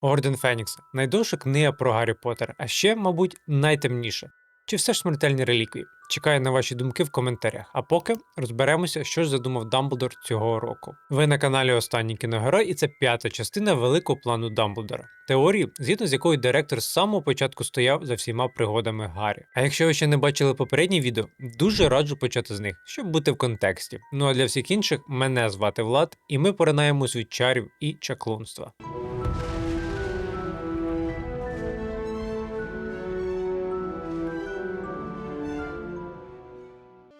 Орден Фенікса найдовша книга про Гаррі Поттера, а ще, мабуть, найтемніша. Чи все ж смертельні реліквії? Чекаю на ваші думки в коментарях. А поки розберемося, що ж задумав Дамблдор цього року. Ви на каналі Останній кіногерой, і це п'ята частина великого плану Дамблдора. Теорії, згідно з якою директор з самого початку стояв за всіма пригодами Гаррі. А якщо ви ще не бачили попередні відео, дуже раджу почати з них, щоб бути в контексті. Ну а для всіх інших мене звати Влад, і ми поринаємо світ чарів і чаклунства.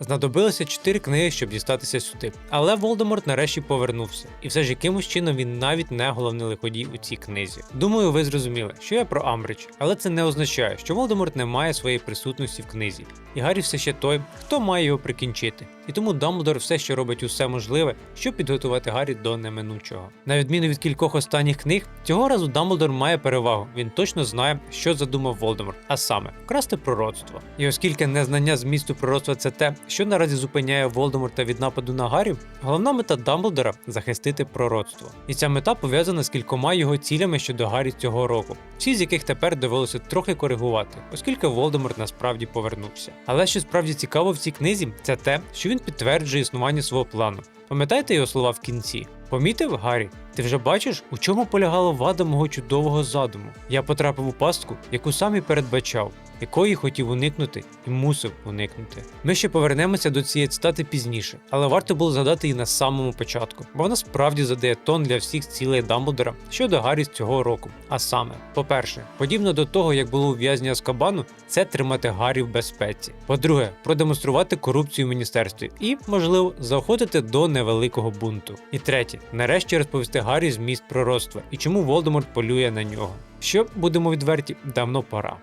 Знадобилося чотири книги, щоб дістатися сюди. Але Волдеморт нарешті повернувся, і все ж якимось чином він навіть не головний лиходій у цій книзі. Думаю, ви зрозуміли, що я про Амбридж, але це не означає, що Волдеморт не має своєї присутності в книзі, і Гаррі все ще той, хто має його прикінчити. І тому Дамблдор все ще робить усе можливе, щоб підготувати Гаррі до неминучого. На відміну від кількох останніх книг, цього разу Дамблдор має перевагу. Він точно знає, що задумав Волдеморт, а саме вкрасти пророцтво. І оскільки незнання змісту пророцтва це те, що наразі зупиняє Волдеморта від нападу на Гаррі, головна мета Дамблдора захистити пророцтво. І ця мета пов'язана з кількома його цілями щодо Гаррі цього року, всі з яких тепер довелося трохи коригувати, оскільки Волдеморт насправді повернувся. Але що справді цікаво в цій книзі, це те, що він підтверджує існування свого плану. Пам'ятаєте його слова в кінці? Помітив, Гаррі? Ти вже бачиш, у чому полягала вада мого чудового задуму? Я потрапив у пастку, яку сам і передбачав, якої хотів уникнути і мусив уникнути. Ми ще повернемося до цієї цитати пізніше, але варто було згадати її на самому початку, бо вона справді задає тон для всіх цілей Дамблдора щодо Гаррі з цього року. А саме, по-перше, подібно до того, як було ув'язнення з Кабану, це тримати Гаррі в безпеці. По-друге, продемонструвати корупцію в міністерстві і, можливо, заохотити до невеликого бунту. І третє, нарешті розповісти Гаррі зміст пророцтва і чому Волдеморт полює на нього. Що будемо відверті, давно пора.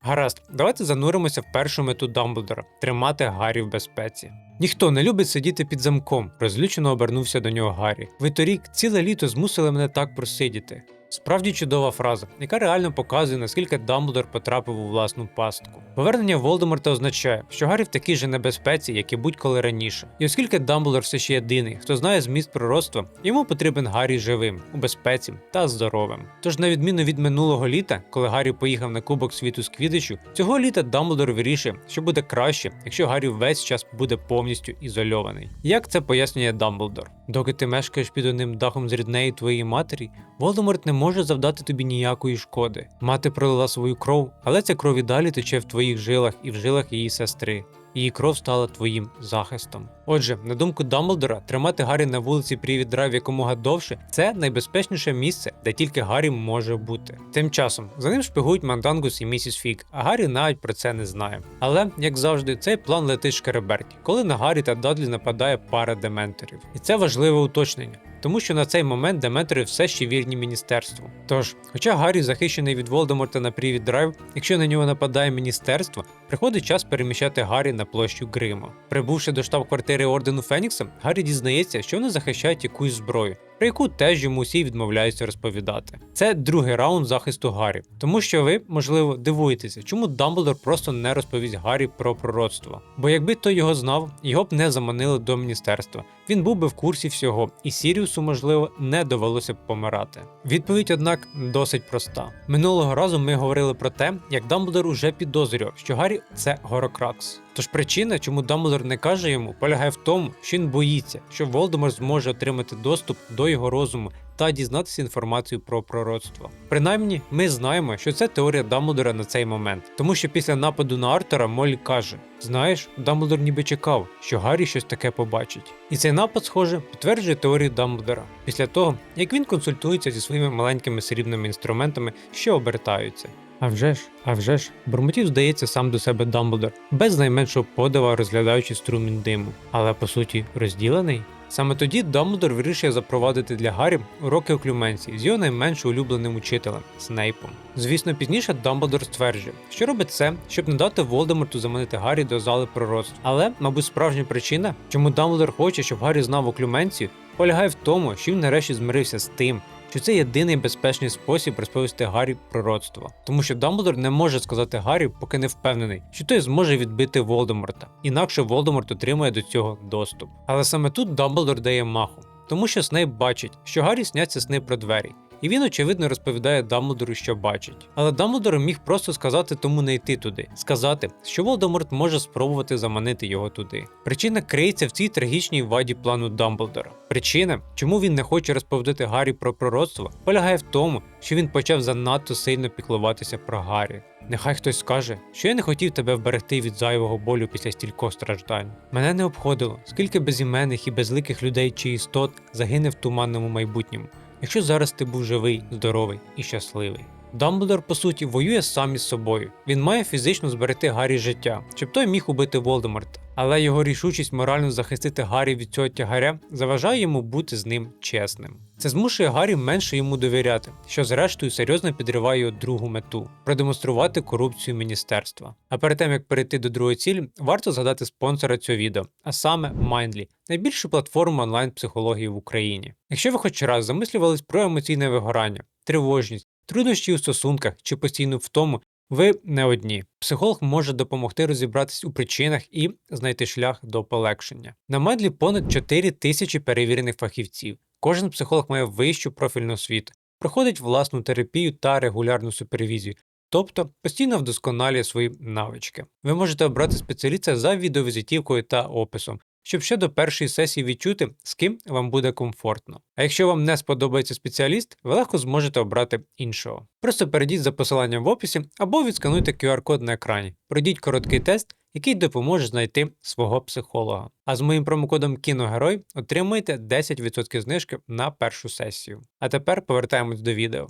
Гаразд, давайте зануримося в першу мету Дамблдора тримати Гаррі в безпеці. Ніхто не любить сидіти під замком, розлючено обернувся до нього Гаррі. Ви торік ціле літо змусили мене так просидіти. Справді чудова фраза, яка реально показує, наскільки Дамблдор потрапив у власну пастку. Повернення Волдеморта означає, що Гаррі в такій же небезпеці, як і будь-коли раніше. І оскільки Дамблдор все ще єдиний, хто знає зміст пророцтва, йому потрібен Гаррі живим, у безпеці та здоровим. Тож, на відміну від минулого літа, коли Гаррі поїхав на Кубок світу з Квідичу, цього літа Дамблдор вирішує, що буде краще, якщо Гаррі весь час буде повністю ізольований. Як це пояснює Дамблдор? Доки ти мешкаєш під одним дахом з ріднею твоєї матері, Волдеморт не може завдати тобі ніякої шкоди. Мати пролила свою кров, але ця кров і далі тече в твоїх жилах і в жилах її сестри. Її кров стала твоїм захистом. Отже, на думку Дамблдора, тримати Гаррі на вулиці Привід Драйв якомога довше це найбезпечніше місце, де тільки Гаррі може бути. Тим часом за ним шпигують Мандангус і місіс Фік, а Гаррі навіть про це не знає. Але, як завжди, цей план летить шкереберті, коли на Гаррі та Дадлі нападає пара дементорів. І це важливе уточнення. Тому що на цей момент Деметри все ще вірні міністерству. Тож, хоча Гаррі захищений від Волдеморта на Привід Драйв, якщо на нього нападає міністерство, приходить час переміщати Гаррі на площу Грима. Прибувши до штаб-квартири ордену Фенікса, Гаррі дізнається, що вони захищають якусь зброю, про яку теж йому усі відмовляються розповідати. Це другий раунд захисту Гаррі, тому що ви, можливо, дивуєтеся, чому Дамблдор просто не розповість Гаррі про пророцтво. Бо якби той його знав, його б не заманили до міністерства. Він був би в курсі всього, і Сіріусу, можливо, не довелося б помирати. Відповідь, однак, досить проста. Минулого разу ми говорили про те, як Дамблдор уже підозрював, що Гаррі це Горокракс. Тож причина, чому Дамблдор не каже йому, полягає в тому, що він боїться, що Волдемор зможе отримати доступ до його розуму та дізнатися інформацію про пророцтво. Принаймні, ми знаємо, що це теорія Дамблдора на цей момент, тому що після нападу на Артера Моллі каже: Знаєш, Дамблдор ніби чекав, що Гаррі щось таке побачить. І цей напад, схоже, підтверджує теорію Дамблдора після того, як він консультується зі своїми маленькими срібними інструментами, що обертаються. А вже ж, а вже ж, бурмотів здається сам до себе Дамблдор, без найменшого подива розглядаючи струмінь диму, але по суті розділений. Саме тоді Дамблдор вирішує запровадити для Гаррі уроки оклюменції з його найменш улюбленим учителем Снейпом. Звісно, пізніше Дамблдор стверджує, що робить це, щоб не дати Волдеморту заманити Гаррі до зали пророцтв. Але, мабуть, справжня причина, чому Дамблдор хоче, щоб Гаррі знав оклюменцію, полягає в тому, що він нарешті змирився з тим, що це єдиний безпечний спосіб розповісти Гаррі пророцтво, тому що Дамблдор не може сказати Гаррі, поки не впевнений, що той зможе відбити Волдеморта, інакше Волдеморт отримує до цього доступ. Але саме тут Дамблдор дає маху. тому що Снейп бачить, що Гаррі сняться сни про двері. І він, очевидно, розповідає Дамблдору, що бачить. Але Дамблдор міг просто сказати тому не йти туди, сказати, що Волдеморт може спробувати заманити його туди. Причина криється в цій трагічній ваді плану Дамблдора. Причина, чому він не хоче розповідати Гаррі про пророцтво, полягає в тому, що він почав занадто сильно піклуватися про Гаррі. Нехай хтось скаже, що я не хотів тебе вберегти від зайвого болю після стількох страждань. Мене не обходило, скільки безіменних і безликих людей чи істот загине в туманному майбутньому, якщо зараз ти був живий, здоровий і щасливий. Дамблдор, по суті, воює сам із собою. Він має фізично зберегти Гаррі життя, щоб той міг убити Волдеморта. Але його рішучість морально захистити Гаррі від цього тягаря заважає йому бути з ним чесним. Це змушує Гаррі менше йому довіряти, що зрештою серйозно підриває його другу мету продемонструвати корупцію міністерства. А перед тим як перейти до другої цілі, варто згадати спонсора цього відео, а саме Mindly, найбільшу платформу онлайн-психології в Україні. Якщо ви хоч раз замислювались про емоційне вигорання, тривожність, труднощі у стосунках чи постійну втому, ви не одні. Психолог може допомогти розібратись у причинах і знайти шлях до полегшення. На Медлі понад 4 тисячі перевірених фахівців. Кожен психолог має вищу профільну освіту, проходить власну терапію та регулярну супервізію, тобто постійно вдосконалює свої навички. Ви можете обрати спеціаліста за відеовізитівкою та описом, щоб ще до першої сесії відчути, з ким вам буде комфортно. А якщо вам не сподобається спеціаліст, ви легко зможете обрати іншого. Просто перейдіть за посиланням в описі або відскануйте QR-код на екрані. Пройдіть короткий тест, який допоможе знайти свого психолога. А з моїм промокодом Кіногерой отримаєте 10% знижки на першу сесію. А тепер повертаємось до відео.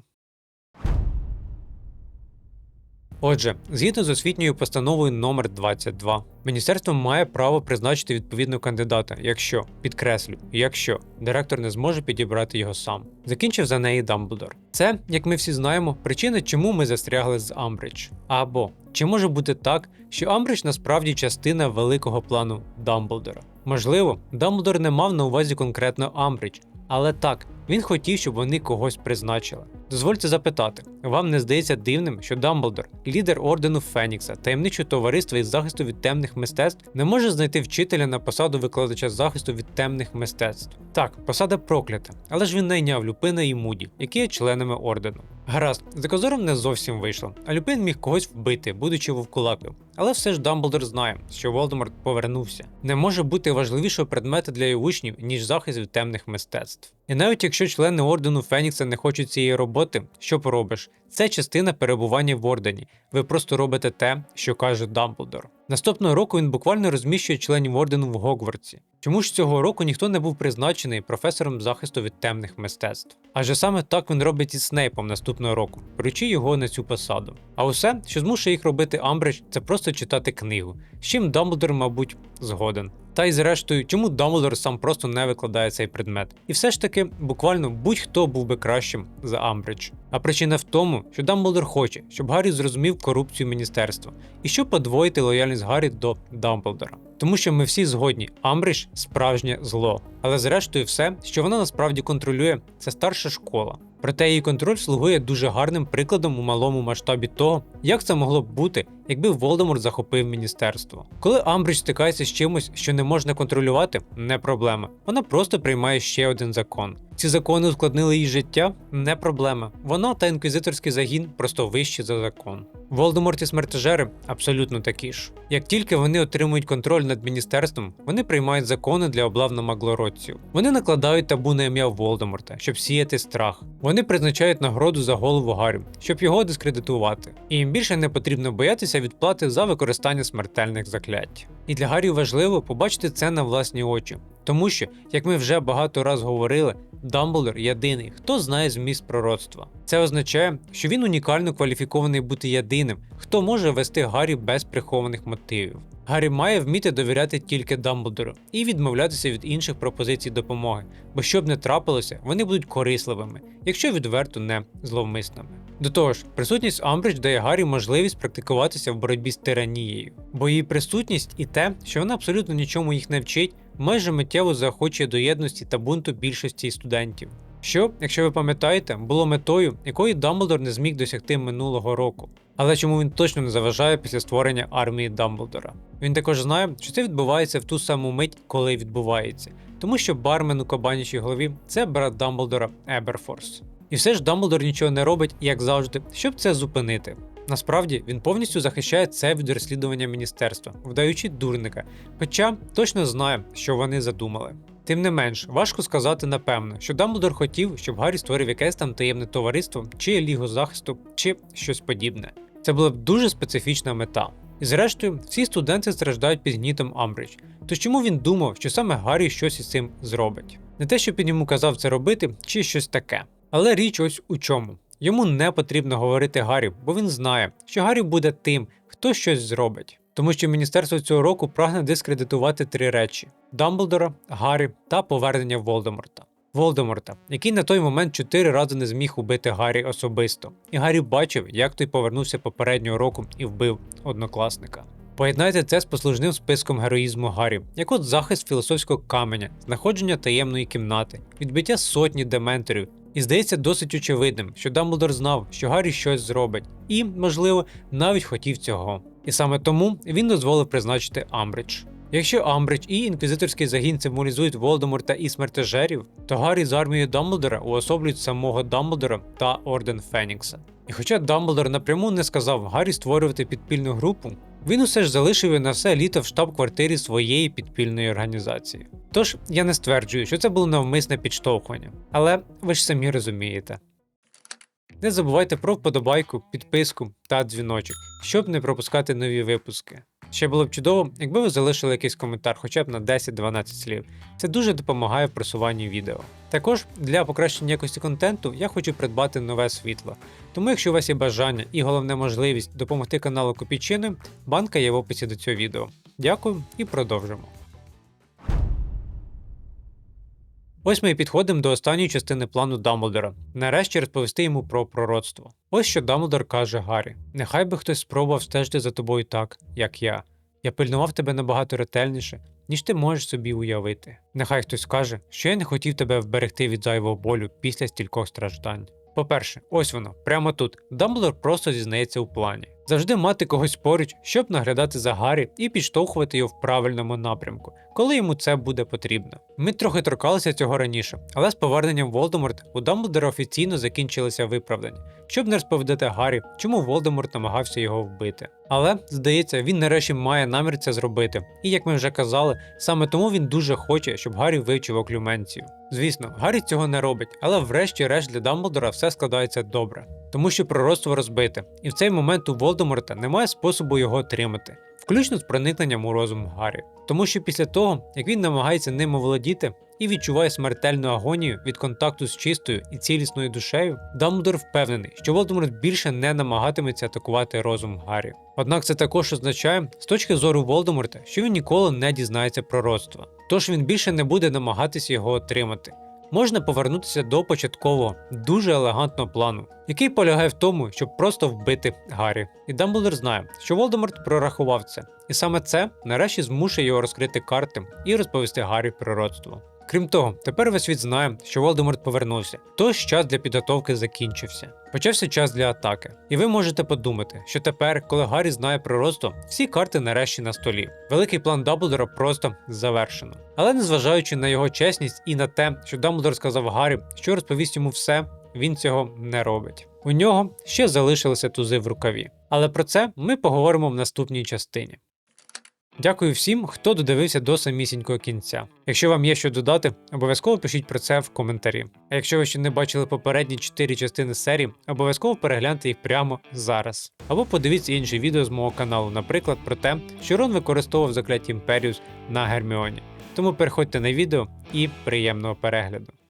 Отже, згідно з освітньою постановою номер 22 міністерство має право призначити відповідного кандидата, якщо підкреслю, якщо директор не зможе підібрати його сам. Закінчив за неї Дамблдор. Це, як ми всі знаємо, причина, чому ми застрягли з Амбридж. Або чи може бути так, що Амбридж насправді частина великого плану Дамблдора? Можливо, Дамблдор не мав на увазі конкретно Амбридж, але так, він хотів, щоб вони когось призначили. Дозвольте запитати, вам не здається дивним, що Дамблдор, лідер ордену Фенікса, таємничого товариства із захисту від темних мистецтв, не може знайти вчителя на посаду викладача захисту від темних мистецтв? Так, посада проклята, але ж він найняв Люпина і Муді, які є членами ордену. Гаразд, за козором не зовсім вийшло, а Люпин міг когось вбити, будучи вовкулаком. Але все ж Дамблдор знає, що Волдеморт повернувся. Не може бути важливішого предмета для його учнів, ніж захист від темних мистецтв. І навіть якщо члени ордену Фенікса не хочуть цієї роботи, що поробиш? Це частина перебування в ордені. Ви просто робите те, що каже Дамблдор. Наступного року він буквально розміщує членів ордену в Гогвартсі. Чому ж цього року ніхто не був призначений професором захисту від темних мистецтв? Адже саме так він робить із Снейпом наступного року, беручи його на цю посаду. А усе, що змушує їх робити Амбридж, це просто читати книгу, з чим Дамблдор, мабуть, згоден. Та й зрештою, чому Дамблдор сам просто не викладає цей предмет? І все ж таки, буквально будь-хто був би кращим за Амбридж. А причина в тому, що Дамблдор хоче, щоб Гаррі зрозумів корупцію міністерства і щоб подвоїти лояльність Гаррі до Дамблдора. Тому що ми всі згодні, Амбридж справжнє зло. Але зрештою, все, що вона насправді контролює, це старша школа. Проте її контроль слугує дуже гарним прикладом у малому масштабі того, як це могло б бути, якби Волдеморт захопив міністерство. Коли Амбридж стикається з чимось, що не можна контролювати, не проблема. Вона просто приймає ще один закон. Ці закони ускладнили її життя не проблема. Вона та інквізиторський загін просто вищі за закон. Волдеморт і смертежери абсолютно такі ж. Як тільки вони отримують контроль над міністерством, вони приймають закони для облав маглородців. Вони накладають табу на ім'я Волдеморта, щоб сіяти страх. Вони призначають нагороду за голову Гаррі, щоб його дискредитувати. І їм більше не потрібно боятися відплати за використання смертельних заклять. І для Гаррі важливо побачити це на власні очі. Тому що, як ми вже багато раз говорили, Дамблдор єдиний, хто знає зміст пророцтва. Це означає, що він унікально кваліфікований бути єдиним, хто може вести Гаррі без прихованих мотивів. Гаррі має вміти довіряти тільки Дамблдору і відмовлятися від інших пропозицій допомоги, бо щоб не трапилося, вони будуть корисливими, якщо відверто не зловмисними. До того ж, присутність Амбридж дає Гаррі можливість практикуватися в боротьбі з тиранією, бо її присутність і те, що вона абсолютно нічому їх не вчить, майже миттєво заохочує до єдності та бунту більшості студентів. що, якщо ви пам'ятаєте, було метою, якої Дамблдор не зміг досягти минулого року. Але чому він точно не заважає після створення армії Дамблдора? Він також знає, що це відбувається в ту саму мить, коли відбувається, тому що бармен у кабанячій голові це брат Дамблдора Еберфорс. І все ж Дамблдор нічого не робить, як завжди, щоб це зупинити. Насправді він повністю захищає це від розслідування міністерства, вдаючи дурника, хоча точно знає, що вони задумали. Тим не менш, важко сказати напевно, що Дамблдор хотів, щоб Гаррі створив якесь там таємне товариство, чи лігу захисту, чи щось подібне. Це була б дуже специфічна мета. І зрештою, всі студенти страждають під гнітом Амбридж. Тож чому він думав, що саме Гаррі щось із цим зробить? Не те, щоб він йому казав це робити, чи щось таке. Але річ ось у чому. Йому не потрібно говорити Гаррі, бо він знає, що Гаррі буде тим, хто щось зробить. Тому що міністерство цього року прагне дискредитувати три речі: Дамблдора, Гаррі та повернення Волдеморта. Волдеморта, який на той момент чотири рази не зміг убити Гаррі особисто, і Гаррі бачив, як той повернувся попереднього року і вбив однокласника. Поєднайте це з послужним списком героїзму Гаррі, як от захист філософського каменя, знаходження таємної кімнати, відбиття сотні дементорів. І здається досить очевидним, що Дамблдор знав, що Гаррі щось зробить, і, можливо, навіть хотів цього. І саме тому він дозволив призначити Амбридж. Якщо Амбридж і інквізиторський загін символізують Волдеморта і смертежерів, то Гаррі з армією Дамблдора уособлюють самого Дамблдора та Орден Фенікса. І хоча Дамблдор напряму не сказав Гаррі створювати підпільну групу, він усе ж залишив її на все літо в штаб-квартирі своєї підпільної організації. Тож я не стверджую, що це було навмисне підштовхування, але ви ж самі розумієте. Не забувайте про вподобайку, підписку та дзвіночок, щоб не пропускати нові випуски. Ще було б чудово, якби ви залишили якийсь коментар хоча б на 10-12 слів. Це дуже допомагає в просуванні відео. Також для покращення якості контенту я хочу придбати нове світло. Тому, якщо у вас є бажання і головне можливість допомогти каналу Копійчини, банка є в описі до цього відео. Дякую і продовжимо. Ось ми і підходимо до останньої частини плану Дамблдора. Нарешті розповісти йому про пророцтво. Ось що Дамблдор каже Гаррі: Нехай би хтось спробував стежити за тобою так, як я. Я пильнував тебе набагато ретельніше, ніж ти можеш собі уявити. Нехай хтось скаже, що я не хотів тебе вберегти від зайвого болю після стількох страждань. По-перше, ось воно, прямо тут. Дамблдор просто зізнається у плані. Завжди мати когось поруч, щоб наглядати за Гаррі і підштовхувати його в правильному напрямку, коли йому це буде потрібно. Ми трохи торкалися цього раніше, але з поверненням Волдеморт у Дамблдора офіційно закінчилися виправдання, щоб не розповідати Гаррі, чому Волдеморт намагався його вбити. Але, здається, він нарешті має намір це зробити, і як ми вже казали, саме тому він дуже хоче, щоб Гаррі вивчив оклюменцію. Звісно, Гаррі цього не робить, але врешті-решт для Дамблдора все складається добре, тому що пророцтво розбите, і в цей момент у Волдеморта немає способу його отримати, включно з проникненням у розум Гаррі. Тому що після того, як він намагається ним оволодіти і відчуває смертельну агонію від контакту з чистою і цілісною душею, Дамблдор впевнений, що Волдеморт більше не намагатиметься атакувати розум Гаррі. Однак це також означає, з точки зору Волдеморта, що він ніколи не дізнається пророцтва, тож він більше не буде намагатися його отримати. Можна повернутися до початкового, дуже елегантного плану, який полягає в тому, щоб просто вбити Гаррі. І Дамблдор знає, що Волдеморт прорахував це, і саме це нарешті змушує його розкрити карти і розповісти Гаррі пророцтво. Крім того, тепер весь світ знає, що Волдеморт повернувся, тож час для підготовки закінчився. Почався час для атаки. І ви можете подумати, що тепер, коли Гаррі знає пророцтво, всі карти нарешті на столі. Великий план Дамблдора просто завершено. Але незважаючи на його чесність і на те, що Дамблдор сказав Гаррі, що розповість йому все, він цього не робить. У нього ще залишилися тузи в рукаві. Але про це ми поговоримо в наступній частині. Дякую всім, хто додивився до самісінького кінця. Якщо вам є що додати, обов'язково пишіть про це в коментарі. А якщо ви ще не бачили попередні 4 частини серії, обов'язково перегляньте їх прямо зараз. Або подивіться інші відео з мого каналу, наприклад, про те, що Рон використовував закляття Імперіус на Герміоні. Тому переходьте на відео і приємного перегляду.